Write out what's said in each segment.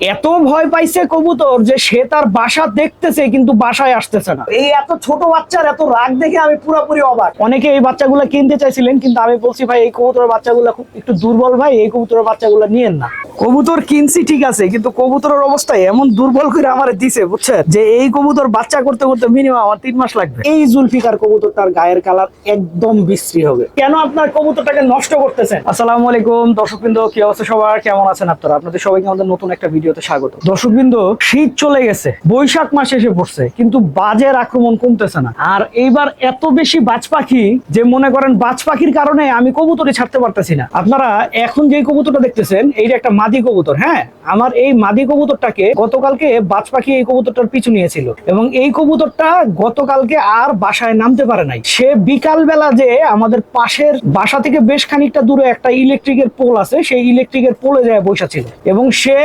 এত ভয় পাইছে কবুতর যে সে তার বাসা দেখতেছে কিন্তু বাসায় আসতেছে না। এই এত ছোট বাচ্চার এত রাগ দেখে আমি পুরোপুরি অবাক। অনেকে এই বাচ্চাগুলো কিনতে চাইছিলেন কিন্তু আমি বলছি ভাই এই কবুতরের বাচ্চাগুলো খুব একটু দুর্বল ভাই এই কবুতরের বাচ্চাগুলো নিয়েন না। কবুতর কিনছি ঠিক আছে কিন্তু কবুতরের অবস্থা এমন দুর্বল করে আমার দিছে বুঝছেন? যে এই কবুতর বাচ্চা করতে করতে মিনিমাম আমার তিন মাস লাগবে। এই জুলফিকার কবুতর তার গায়ের কালার একদম বিশ্রী হবে। কেন আপনার কবুতরটাকে নষ্ট করতেছেন? আসসালামু আলাইকুম দর্শকবৃন্দ কি অবস্থা সবার? কেমন আছেন আপনারা? আপনাদের সবাইকে আমাদের নতুন একটা ভিডিওতে স্বাগত। দর্শকবৃন্দ, শীত চলে গেছে, বৈশাখ মাস এসে পড়ছে, কিন্তু বাজের আক্রমণ কমতেছে না। আর এইবার এত বেশি বাজ পাখি যে মনে করেন বাজ পাখির কারণে আমি কবুতরে ছাড়তে পারতেছি না। আপনারা এখন যে কবুতরটা দেখতেছেন, এইটা একটা মাদি কবুতর হ্যাঁ? আমার এই মাদি কবুতরটাকে গতকালকে বাজ পাখি এই কবুতরটার পিছু নিয়েছিল। এবং এই কবুতরটা গতকালকে আর বাসায় নামতে পারে নাই। সে বিকাল বেলা যে আমাদের পাশের বাসা থেকে বেশ খানিকটা দূরে একটা ইলেকট্রিকের পোল আছে, সেই ইলেকট্রিকের পোলে যায় বসা ছিল। এবং সে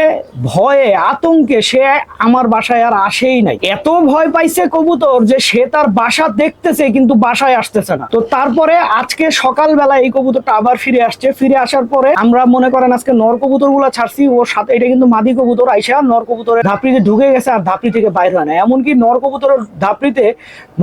ভয়ে, আতঙ্কে সে আমার বাসায় আর আসেই নাই। এত ভয় পাইছে কবুতর যে সে তার বাসা দেখতেছে কিন্তু বাসায় আসতেছে না। তো তারপরে আজকে সকালবেলা এই কবুতরটা আবার ফিরে আসছে। ফিরে আসার পরে আমরা মনে করেন আজকে নর কবুতরগুলা ছাড়ছি ওর সাথে এটা কিন্তু মাদি কবুতর আইসা নর কবুতরের ধাপড়িতে ঢুকে গেছে আর ধাপড়ি থেকে বাইরে হয় না এমনকি নর কবুতরের ধাপড়িতে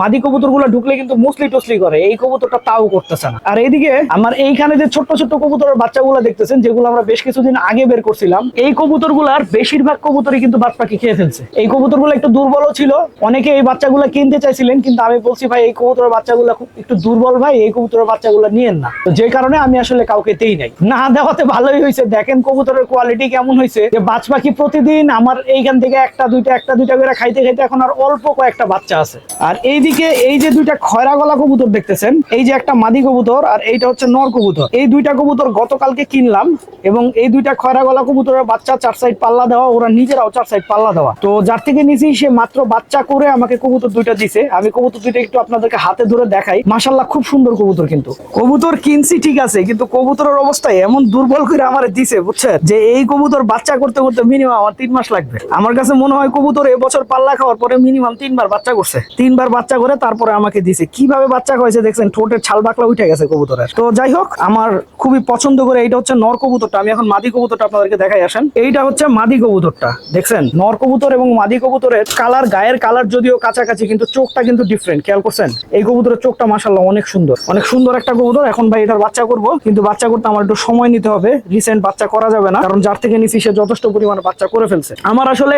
মাদি কবুতরগুলো ঢুকলে কিন্তু মুসলি টুসলি করে, এই কবুতরটা তাও করতেছে না। আর এইদিকে আমার এইখানে যে ছোট্ট ছোট্ট কবুতরের বাচ্চাগুলো দেখতেছেন, যেগুলো আমরা বেশ কিছুদিন আগে বের করছিলাম, এই কবুতরগুলার বেশিরভাগ কবুতরই কিন্তু বাদ পাখি খেয়ে ফেলছে। এই কবুতরগুলো একটু দুর্বলও ছিল। অনেকে এই বাচ্চাগুলো কিনতে চাইছিলেন, কিন্তু আমি বলছি, ভাই, এই কবুতরের বাচ্চাগুলো একটু দুর্বল ভাই, এই কবুতরের বাচ্চাগুলো নিয়েন না। তো যে কারণে আমি আসলে কাউকে দেই নাই। না দেওয়াতে ভালোই হয়েছে। দেখেন কবুতরের কোয়ালিটি কেমন হয়েছে। যে বাজ পাখি প্রতিদিন আমার এইখান থেকে একটা, দুইটা একটা, দুইটা করে খাইতে খাইতে এখন আর অল্প কয়েকটা বাচ্চা আছে। আর এইদিকে এই যে দুইটা খয়রা গলা কবুতর দেখতেছেন, এই যে একটা মাদি কবুতর আর এইটা হচ্ছে নর কবুতর। এই দুইটা কবুতর গতকালকে কিনলাম এবং এই দুইটা খয়রা গলা কবুতরের বাচ্চা চার সাইড পাল্লা দেওয়া, ওরা নিজেরাও চার সাইড পাল্লা দেওয়া। তো যার থেকে নিয়েছি সে মাত্র বাচ্চা করে আমাকে কবুতর দুইটা দিছে। আমি কবুতর দুইটা একটু আপনাদেরকে হাতে ধরে দেখাই। মাসাল্লাহ খুব সুন্দর কবুতর কিন্তু। কবুতর কিনছি ঠিক আছে, কিন্তু কবুতরের অবস্থা এমন দুর্বল করে আমার দিছে, বুঝছেন? যে এই কবুতর বাচ্চা করতে করতে মিনিমাম আমার তিন মাস লাগবে। আমার কাছে মনে হয় কবুতর এবছর পাল্লা খাওয়ার পরে মিনিমাম তিনবার বাচ্চা করছে। তিনবার বাচ্চা করে তারপরে আমাকে দিছে। কীভাবে বাচ্চা হয়েছে দেখছেন, ঠোঁটের ছাল বাকলা উঠে গেছে কবুতরের। তো যাই হোক, আমার খুবই পছন্দ করে এইটা হচ্ছে নর কবুতরটা। আমি এখন মাদি কবুতরটা আপনাদেরকে দেখাই, আসেন। এইটা হচ্ছে মাদি কবুতরটা, দেখছেন? নর কবুতর এবং মাদি কবুতরের কালার গায়ের কালার যদিও কাছাকাছি, কিন্তু চোখটা কিন্তু ডিফারেন্ট খেয়াল করছেন? এই কবুতরের চোখটা মাসাল্লাহ অনেক সুন্দর। অনেক সুন্দর একটা কবুতর, এখন ভাই এটার বাচ্চা করব, কিন্তু বাচ্চা করতে আমার একটু সময় নিতে হবে রিসেন্ট বাচ্চা করা যাবে না, কারণ যার থেকে নিছি সে যথেষ্ট পরিমাণে বাচ্চা করে ফেলছে। আমার আসলে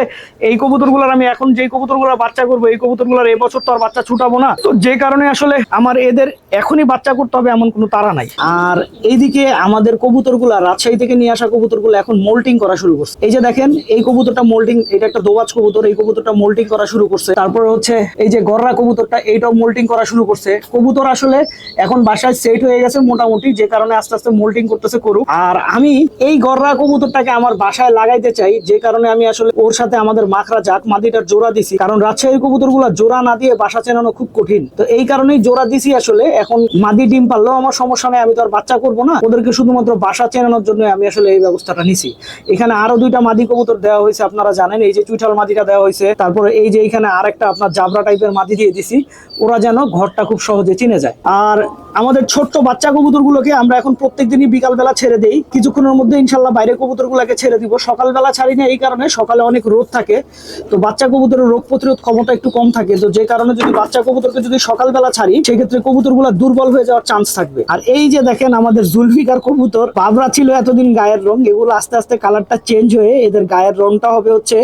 এই কবুতরগুলোর, আমি এখন যে কবুতরগুলোর বাচ্চা করব, এই কবুতরগুলোর এবছর তো আর বাচ্চা ছুটাবো না। তো যে কারণে আসলে আমার এদের এখনই বাচ্চা করতে হবে, এমন কোনো তারা নাই। আর এইদিকে আমাদের কবুতরগুলা, রাজশাহী থেকে নিয়ে আসা কবুতরগুলো এখন মোল্টিং করা শুরু করছে। এই যে দেখেন এই কবুতরটা মোল্টিং এটা একটা দোবাজ কবুতর, এই কবুতরটা মোল্টিং করা শুরু করছে। তারপরে হচ্ছে এই যে গররা কবুতরটা, এইটাও মোল্টিং করা শুরু করছে। কবুতর আসলে এখন বাসায় সেট হয়ে গেছে মোটামুটি, যে কারণে আস্তে আস্তে মোল্টিং করতেছে করুক আর আমি এই গররা কবুতরটাকে আমার বাসায় লাগাইতে চাই, যে কারণে আমি আসলে ওর সাথে আমাদের মাখরা জাক মাদিটার জোড়া দিছি। কারণ রাজশাহী কবুতরগুলো জোড়া না দিয়ে বাসা চেনানো খুব কঠিন। তো এই কারণেই জোড়া দিছি আসলে, এখন মাদি ডিম পারলেও আমার সমস্যা নেই, আমি তো আর বাচ্চা করব না। ওদেরকে শুধুমাত্র বাসা চেনানোর জন্য আমি আসলে এই ব্যবস্থাটা নিছি। এখানে আরও দুইটা মাদি কবুতর দেওয়া হয়েছে, আপনারা জানেন, এই যে চুইঠাল মাদিটা দেওয়া হয়েছে, তারপরে এই যে এখানে আরেকটা আপনার জাবরা টাইপের মাদি দিয়ে দিছি, ওরা যেন ঘরটা খুব সহজে চিনে যায়। আর আমাদের ছোট্ট বাচ্চা কবুতরগুলোকে আমরা এখন প্রত্যেক দিনই বিকালবেলা ছেড়ে দেই, কিছুক্ষণের মধ্যে ইনশাল্লাহ বাইরে কবুতরগুলোকে ছেড়ে দিব। সকালবেলা ছাড়ি না, এই কারণে সকালে অনেক রোদ থাকে, তো বাচ্চা কবুতরের রোগ প্রতিরোধ ক্ষমতা একটু কম থাকে, তো যে কারণে যদি বাচ্চা কবুতরকে যদি সকালবেলা ছাড়ি, সেক্ষেত্রে কবুতরগুলো দুর্বল হয়ে যাওয়ার চান্স থাকবে। আর এই যে দেখেন, আমাদের জুলফিকার কবুতর, বাবরা ছিল এতদিন গায়ের রং, এগুলো আস্তে আস্তে কালারটা চেঞ্জ হয়ে এদের গায়ের রংটা হবে হচ্ছে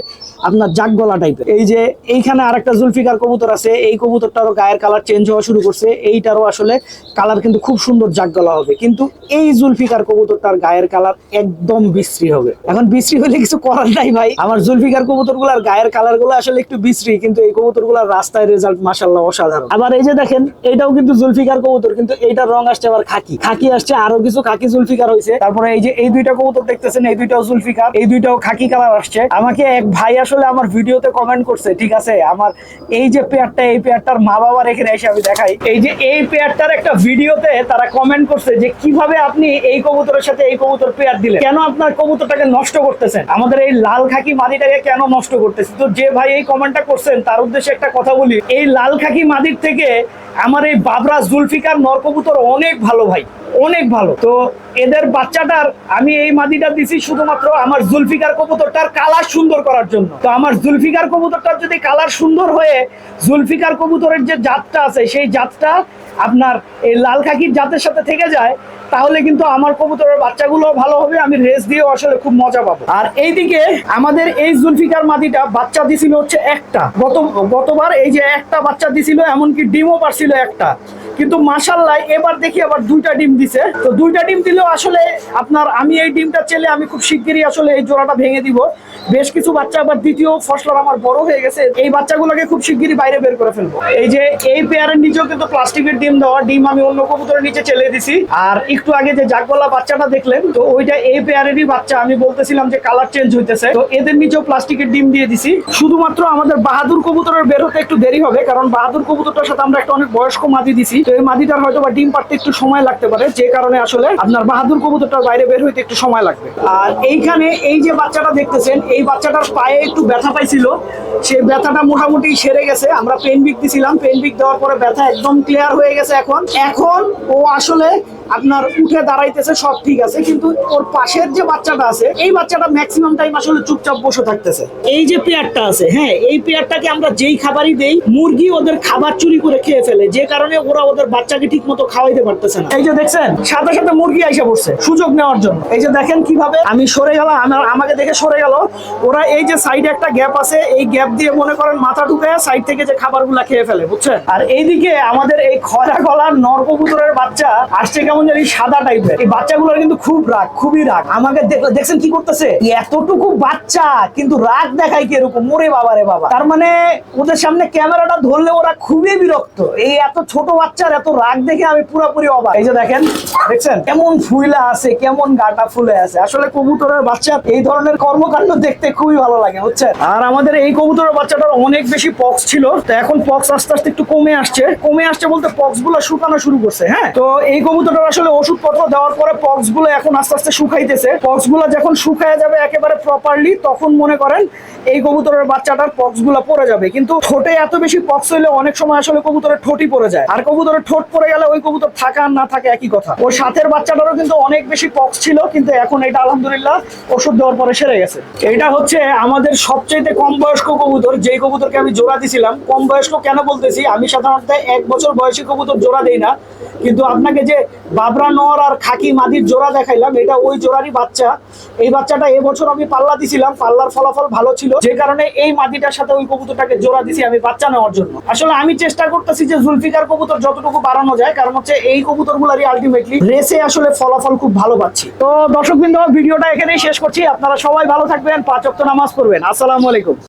আপনার জাগ গলা টাইপের এই যে এইখানে আরেকটা জুলফিকার কবুতর আছে, এই কবুতরটারও গায়ের কালার চেঞ্জ হওয়া শুরু করছে। এইটারও আসলে কালার কিন্তু খুব সুন্দর জাগ গলা হবে। কিন্তু এই জুলফিকার কবুতরটার গায়ের কালার একদম বিশ্রী হবে। এখন বিশ্রী হলে কিছু করার নাই ভাই। আমার জুলফিকার কবুতরগুলার গায়ের কালারগুলো আসলে একটু বিশ্রী, কিন্তু এই কবুতরগুলার রাস্তায় রেজাল্ট মাসাল্লাহ অসাধারণ। আবার এই যে দেখেন, এটাও কিন্তু জুলফিকার কবুতর, কিন্তু এইটার রং আসছে আবার খাকি। খাকি আসছে, আরও কিছু খাকি জুলফিকার হয়েছে তারপরে এই যে এই দুইটা কবুতর দেখতেছেন, এই দুইটাও জুলফিকার, এই দুইটাও খাকি কালার আসছে। আমাকে এক ভাই আসলে আমার ভিডিওতে কমেন্ট করছে, ঠিক আছে? আমার এই যে পেয়ারটা এই পেয়ারটার মা বাবা রেখে এসে আমি দেখাই। এই যে এই পেয়ারটার একটা ভিডিওতে তারা কমেন্ট করছে যে, কীভাবে আপনি এই কবুতরের সাথে এই কবুতর পেয়ার দিলেন? কেন আপনার কবুতরটাকে নষ্ট করতেছেন? আমাদের এই লাল খাকি মাদিটাকে কেন নষ্ট করতেছেন? তো যে ভাই এই কমেন্টটা করছেন, তার উদ্দেশ্যে একটা কথা বলি। এই লাল খাকি মাদির থেকে আমার এই বাবরা জুলফিকার নর কবুতর অনেক ভালো ভাই, অনেক ভালো। তো এদের বাচ্চাটার আমি এই মাদিটা দিছি শুধুমাত্র আমার জুলফিকার কবুতর কবুতরটার কালার সুন্দর করার জন্য। তো আমার জুলফিকার কবুতরটার যদি কালার সুন্দর হয়ে জুলফিকার কবুতরের যে জাতটা আছে, সেই জাতটা আপনার এই লাল খাকির জাতের সাথে থেকে যায়, তাহলে কিন্তু আমার কবুতরের বাচ্চাগুলো ভালো হবে, আমি রেস দিয়েও আসলে খুব মজা পাবো। আর এইদিকে আমাদের এই জুলফিকার মাদিটা বাচ্চা দিছিল হচ্ছে একটা। গত গতবার এই যে একটা বাচ্চা দিছিল, এমনকি ডিমও পারছিল একটা। কিন্তু মাসাল্লাহ এবার দেখি আবার দুইটা ডিম দিছে। তো দুইটা ডিম দিলেও আসলে আপনার আমি এই ডিমটা চেলে আমি খুব শিগগিরই আসলে এই জোড়াটা ভেঙে দিব। বেশ কিছু বাচ্চা, আবার দ্বিতীয় ফসলার আমার বড় হয়ে গেছে। এই বাচ্চাগুলোকে খুব শিগগিরই বাইরে বের করে ফেলব। এই যে, এই পেয়ারের নিচেও কিন্তু প্লাস্টিকের ডিম দেওয়া, ডিম আমি অন্য কবুতরের নিচে চেলে দিছি। আর একটু আগে যে জাগবলা বাচ্চাটা দেখলেন, তো ওইটা এই পেয়ারেরই বাচ্চা। আমি বলতেছিলাম যে কালার চেঞ্জ হইতেছে। তো এদের নিচেও প্লাস্টিকের ডিম দিয়ে দিছি। শুধুমাত্র আমাদের বাহাদুর কবুতরের বের হতে একটু দেরি হবে, কারণ বাহাদুর কবুতরটার সাথে আমরা একটা অনেক বয়স্ক মাদি দিছি। তো এই মাদিটার হয়তো বা ডিম পারতে একটু সময় লাগতে পারে, যে কারণে আসলে আপনার বাহাদুর কবুতরটার বাইরে বের হইতে একটু সময় লাগবে। আর এইখানে এই যে বাচ্চাটা দেখতেছেন এই বাচ্চাটার পায়ে একটু ব্যথা পাইছিল। সেই ব্যথাটা মোটামুটি সেরে গেছে। আমরা পেন বিক দিছিলাম। পেন বিক দেওয়ার পরে ব্যথা একদম ক্লিয়ার হয়ে গেছে এখন। এখন ও আসলে আপনার উঠে দাঁড়াইতেছে সব ঠিক আছে কিন্তু ওর পাশের যে বাচ্চাটা আছে এই বাচ্চাটা ম্যাক্সিমাম টাইম আসলে চুপচাপ বসে থাকতেছে। এই যে পেয়ারটা আছে হ্যাঁ এই পেয়ারটাকে আমরা যেই খাবারই দেই মুরগি ওদের খাবার চুরি করে খেয়ে ফেলে যে কারণে ওরা ওদের বাচ্চাকে ঠিক মতো খাওয়াইতে পারতেছে না। এই যে দেখছেন সাথে সাথে মুরগি আইসা পড়ছে সুযোগ নেওয়ার জন্য। এই যে দেখেন কীভাবে আমি সরে গেলাম আমার আমাকে দেখে সরে গেল। ওরা এই যে সাইডে একটা গ্যাপ আছে এই গ্যাপ দিয়ে মনে করেন মাথা ঢুকে সাইড থেকে যে খাবারগুলা খেয়ে ফেলে বুঝছেন? আর এইদিকে আমাদের এই খরা গলার নরকবুতরের বাচ্চা আসছে কেমন জানি সাদা টাইপের এই বাচ্চাগুলোর কিন্তু খুব রাগ, খুবই রাগ। আমাকে দেখছেন কি করতেছে? এতটুকু বাচ্চা, কিন্তু রাগ দেখায় কি এরকম? মোরে বাবা রে বাবা। তার মানে ওদের সামনে ক্যামেরাটা ধরলে ওরা খুবই বিরক্ত। এই এত ছোট বাচ্চার এত রাগ দেখে আমি পুরোপুরি অবাক। এই যে দেখেন, দেখছেন? কেমন ফুইলা আছে, কেমন গাটা ফুলে আছে। আসলে কবুতরের বাচ্চা এই ধরনের কর্মকাণ্ড দেখতে খুবই ভালো লাগে, বুঝছেন? আর আমাদের এই কবুতরের বাচ্চাটার অনেক বেশি পক্স ছিল, তো এখন পক্স আস্তে আস্তে একটু কমে আসছে। কমে আসছে বলতে পক্সগুলো শুকানো শুরু করছে হ্যাঁ? তো এই কবুতরটার আসলে ওষুধপত্র দেওয়ার পরে পক্সগুলো এখন আস্তে আস্তে শুকাইতেছে। পক্সগুলো যখন শুকায় যাবে একেবারে প্রপারলি তখন মনে করেন এই কবুতরের বাচ্চাটার পক্সগুলো পড়ে যাবে। কিন্তু ঠোঁটে এত বেশি পক্স হইলে অনেক সময় আসলে কবুতরের ঠোঁটই পড়ে যায়। আর কবুতরের ঠোঁট পড়ে গেলে ওই কবুতর থাকা আর না থাকে একই কথা। ওর সাথের বাচ্চাটারও কিন্তু অনেক বেশি পক্স ছিল, কিন্তু এখন এটা আলহামদুলিল্লাহ ওষুধ দেওয়ার পরে সেরে গেছে। এটা হচ্ছে আমাদের সবচেয়ে কম বয়স্ক কবুতর। যেই কবুতরকে আমি জোড়া দিছিলাম, কম বয়স্ক কেন বলতেছি? আমি সাধারণত এক বছর বয়সী কবুতর জোড়া দেই না। কিন্তু আপনাকে যে বাবরা নর আর খাকি মাদির জোড়া দেখাইলাম। এটা ওই জোড়ারই বাচ্চা। এই বাচ্চাটা এবছর আমি পাল্লা দিছিলাম। পাল্লার ফলাফল ভালো ছিল। যে কারণে এই মাদিটার সাথে ওই কবুতরটাকে জোড়া দিছি আমি বাচ্চা নেওয়ার জন্য। আসলে আমি চেষ্টা করতেছি যে জুলফিকার কবুতর যতটুকু বাড়ানো যায়, কারণ হচ্ছে এই কবুতরগুলারই আলটিমেটলি রেসে আসলে ফলাফল খুব ভালো পাচ্ছি। তো দর্শকবৃন্দ, ভিডিওটা এখানেই শেষ করছি। আপনারা সবাই ভালো থাকবেন, পাঁচ ওয়াক্ত নামাজ পড়বেন। আসসালামু আলাইকুম।